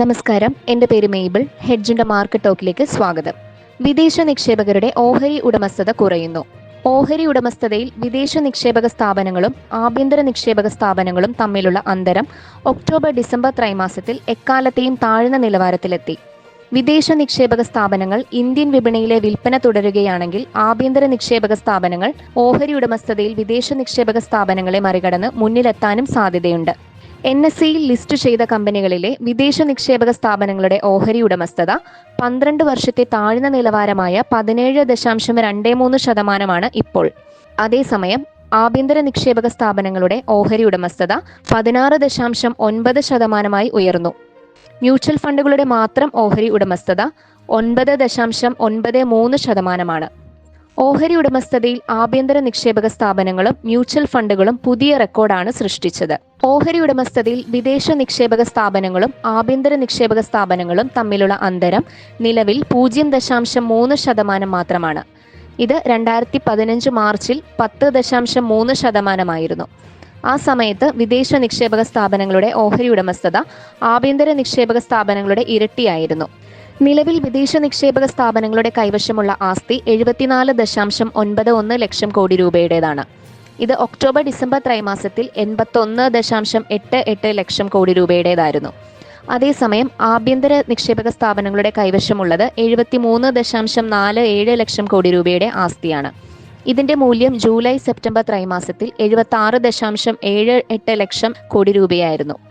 നമസ്കാരം. എന്റെ പേര് മെയ്ബിൾ. ഹെഡ്ജിന്റെ മാർക്കറ്റ് ടോക്കിലേക്ക് സ്വാഗതം. വിദേശ നിക്ഷേപകരുടെ ഓഹരി ഉടമസ്ഥത കുറയുന്നു. ഓഹരി ഉടമസ്ഥതയിൽ വിദേശ നിക്ഷേപക സ്ഥാപനങ്ങളും ആഭ്യന്തര നിക്ഷേപക സ്ഥാപനങ്ങളും തമ്മിലുള്ള അന്തരം ഒക്ടോബർ ഡിസംബർ ത്രൈമാസത്തിൽ എക്കാലത്തെയും താഴ്ന്ന നിലവാരത്തിലെത്തി. വിദേശ നിക്ഷേപക സ്ഥാപനങ്ങൾ ഇന്ത്യൻ വിപണിയിലെ വിൽപ്പന തുടരുകയാണെങ്കിൽ ആഭ്യന്തര നിക്ഷേപക സ്ഥാപനങ്ങൾ ഓഹരി ഉടമസ്ഥതയിൽ വിദേശ നിക്ഷേപക സ്ഥാപനങ്ങളെ മറികടന്ന് മുന്നിലെത്താനും സാധ്യതയുണ്ട്. എൻ എസ് സിയിൽ ലിസ്റ്റ് ചെയ്ത കമ്പനികളിലെ വിദേശ നിക്ഷേപക സ്ഥാപനങ്ങളുടെ ഓഹരി ഉടമസ്ഥത പന്ത്രണ്ട് വർഷത്തെ താഴ്ന്ന നിലവാരമായ പതിനേഴ് ദശാംശം രണ്ട് മൂന്ന് ശതമാനമാണ് ഇപ്പോൾ. അതേസമയം ആഭ്യന്തര നിക്ഷേപക സ്ഥാപനങ്ങളുടെ ഓഹരി ഉടമസ്ഥത പതിനാറ് ദശാംശം ഒൻപത് ശതമാനമായി ഉയർന്നു. മ്യൂച്വൽ ഫണ്ടുകളുടെ മാത്രം ഓഹരി ഉടമസ്ഥത ഒൻപത് ദശാംശം ഒൻപത് മൂന്ന് ശതമാനമാണ്. ഓഹരി ഉടമസ്ഥതയിൽ ആഭ്യന്തര നിക്ഷേപക സ്ഥാപനങ്ങളും മ്യൂച്വൽ ഫണ്ടുകളും പുതിയ റെക്കോർഡാണ് സൃഷ്ടിച്ചത്. ഓഹരി ഉടമസ്ഥതയിൽ വിദേശ നിക്ഷേപക സ്ഥാപനങ്ങളും ആഭ്യന്തര നിക്ഷേപക സ്ഥാപനങ്ങളും തമ്മിലുള്ള അന്തരം നിലവിൽ പൂജ്യം ദശാംശം മൂന്ന് ശതമാനം മാത്രമാണ്. ഇത് രണ്ടായിരത്തി പതിനഞ്ച് മാർച്ചിൽ പത്ത് ദശാംശം മൂന്ന് ശതമാനമായിരുന്നു. ആ സമയത്ത് വിദേശ നിക്ഷേപക സ്ഥാപനങ്ങളുടെ ഓഹരി ഉടമസ്ഥത ആഭ്യന്തര നിക്ഷേപക സ്ഥാപനങ്ങളുടെ ഇരട്ടിയായിരുന്നു. നിലവിൽ വിദേശ നിക്ഷേപക സ്ഥാപനങ്ങളുടെ കൈവശമുള്ള ആസ്തി എഴുപത്തിനാല് ദശാംശം ഒൻപത് ഒന്ന് ലക്ഷം കോടി രൂപയുടേതാണ്. ഇത് ഒക്ടോബർ ഡിസംബർ ത്രൈമാസത്തിൽ എൺപത്തൊന്ന് ദശാംശം എട്ട് എട്ട് ലക്ഷം കോടി രൂപയുടേതായിരുന്നു. അതേസമയം ആഭ്യന്തര നിക്ഷേപക സ്ഥാപനങ്ങളുടെ കൈവശമുള്ളത് എഴുപത്തിമൂന്ന് ദശാംശം നാല് ഏഴ് ലക്ഷം കോടി രൂപയുടെ ആസ്തിയാണ്. ഇതിന്റെ മൂല്യം ജൂലൈ സെപ്റ്റംബർ ത്രൈമാസത്തിൽ എഴുപത്തി ആറ് ദശാംശം ഏഴ് എട്ട് ലക്ഷം കോടി രൂപയായിരുന്നു.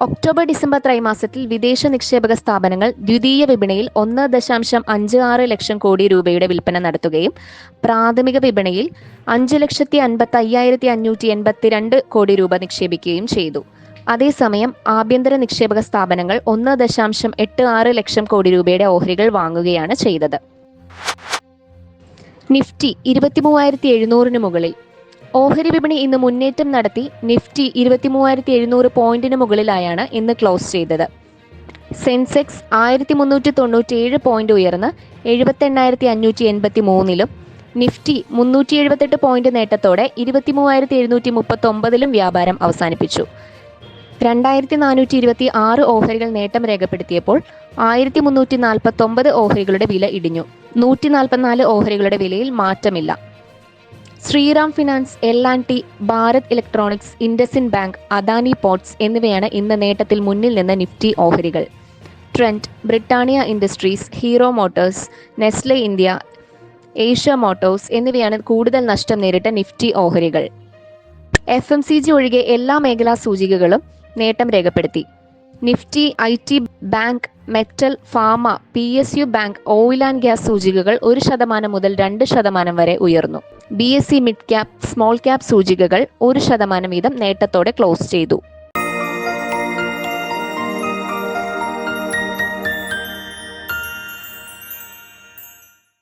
ഒക്ടോബർ ഡിസംബർ ത്രൈമാസത്തിൽ വിദേശ നിക്ഷേപക സ്ഥാപനങ്ങൾ ദ്വിതീയ വിപണിയിൽ ഒന്ന് ദശാംശം അഞ്ച് ആറ് ലക്ഷം കോടി രൂപയുടെ വിൽപ്പന നടത്തുകയും പ്രാഥമിക വിപണിയിൽ അഞ്ച് ലക്ഷത്തി അൻപത്തി അയ്യായിരത്തി അഞ്ഞൂറ്റി എൺപത്തിരണ്ട് കോടി രൂപ നിക്ഷേപിക്കുകയും ചെയ്തു. അതേസമയം ആഭ്യന്തര നിക്ഷേപക സ്ഥാപനങ്ങൾ ഒന്ന് ദശാംശം എട്ട് ആറ് ലക്ഷം കോടി രൂപയുടെ ഓഹരികൾ വാങ്ങുകയാണ് ചെയ്തത്. നിഫ്റ്റി ഇരുപത്തി മൂവായിരത്തി എഴുന്നൂറിന് മുകളിൽ ഓഹരി വിപണി ഇന്ന് മുന്നേറ്റം നടത്തി നിഫ്റ്റി ഇരുപത്തി മൂവായിരത്തി എഴുന്നൂറ് പോയിന്റിന് മുകളിലായാണ് ഇന്ന് ക്ലോസ് ചെയ്തത്. സെൻസെക്സ് ആയിരത്തി മുന്നൂറ്റി തൊണ്ണൂറ്റി ഏഴ് പോയിന്റ് ഉയർന്ന് എഴുപത്തി എണ്ണായിരത്തി അഞ്ഞൂറ്റി എൺപത്തി മൂന്നിലും നിഫ്റ്റി മുന്നൂറ്റി എഴുപത്തെട്ട് പോയിന്റ് നേട്ടത്തോടെ ഇരുപത്തി മൂവായിരത്തി എഴുന്നൂറ്റി മുപ്പത്തി ഒമ്പതിലും വ്യാപാരം അവസാനിപ്പിച്ചു. രണ്ടായിരത്തി നാനൂറ്റി ഇരുപത്തി ആറ് ഓഹരികൾ നേട്ടം രേഖപ്പെടുത്തിയപ്പോൾ ആയിരത്തി മുന്നൂറ്റി നാൽപ്പത്തി ഒമ്പത് ഓഹരികളുടെ വില ഇടിഞ്ഞു. നൂറ്റി നാൽപ്പത്തിനാല് ഓഹരികളുടെ വിലയിൽ മാറ്റമില്ല. Shriram finance L and T Bharat electronics IndusInd bank Adani ports എന്നിവയാണ് ഇന്ന് നേട്ടത്തിൽ മുന്നിൽ നിന്ന് നിഫ്റ്റി ഓഹരികൾ. Trent Britannia industries Hero motors Nestle India Eicher motors എന്നിവയാണ് കൂടുതൽ നഷ്ടം നേരിട്ട നിഫ്റ്റി ഓഹരികൾ. എഫ് എം സി ജി ഒഴികെ എല്ലാ മേഖലാ സൂചികകളും നേട്ടം രേഖപ്പെടുത്തി. Nifty I T bank metal pharma P S U bank oil and gas സൂചികകൾ ഒരു ശതമാനം മുതൽ രണ്ട് ശതമാനം വരെ ഉയർന്നു. B S E mid cap small cap സൂചികകൾ ഒരു ശതമാനം വീതം നേട്ടത്തോടെ ക്ലോസ് ചെയ്തു.